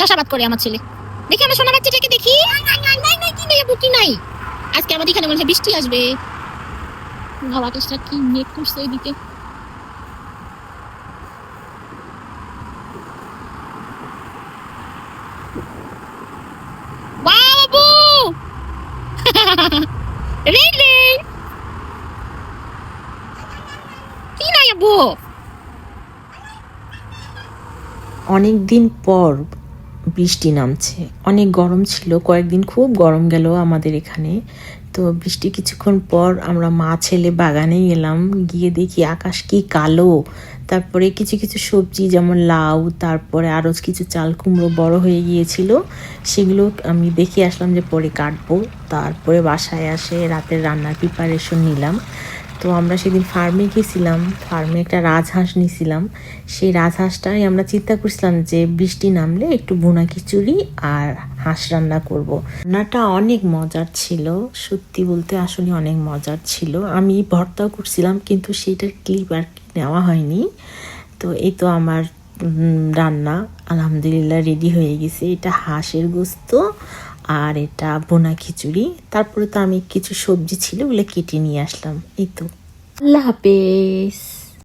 চাষাবাদ করে আমার ছেলে। দেখি আমার সোনা বাচ্চাটাকে দেখি। কি নাই। আজকে আমাদের এখানে হয় বৃষ্টি আসবে। ভাব কি মেঘ করছে এদিকে? অনেক পর বৃষ্টি নামছে। অনেক গরম ছিল, কয়েকদিন খুব গরম গেল আমাদের এখানে। তো বৃষ্টি কিছুক্ষণ পর আমরা মা ছেলে বাগানে গেলাম, গিয়ে দেখি আকাশ কি কালো। তারপরে কিছু কিছু সবজি যেমন লাউ, তারপরে আরও কিছু চাল কুমড়ো বড় হয়ে গিয়েছিল, সেগুলো আমি দেখে আসলাম যে পরে কাটবো। তারপরে বাসায় আসে রাতের রান্নার প্রিপারেশন নিলাম। তো আমরা সেদিন ফার্মে গেছিলাম ফার্মে একটা রাজহাঁস নিয়েছিলাম। সেই রাজহাঁসটাই আমরা চিন্তা করছিলাম যে বৃষ্টি নামলে একটু বোনা খিচুড়ি আর হাঁস রান্না করব। রান্নাটা অনেক মজার ছিল, সত্যি বলতে আসলে অনেক মজার ছিল। আমি ভর্তাও করছিলাম কিন্তু সেটার ক্লিপ আর কি নেওয়া হয়নি। তো এই তো আমার রান্না আলহামদুলিল্লাহ রেডি হয়ে গেছে। এটা হাঁসের গোস্ত আর এটা বোনা খিচুড়ি। তারপরে তো আমি কিছু সবজি ছিল ওগুলো কেটে নিয়ে আসলাম। এই তো। আল্লাহ হাফেজ।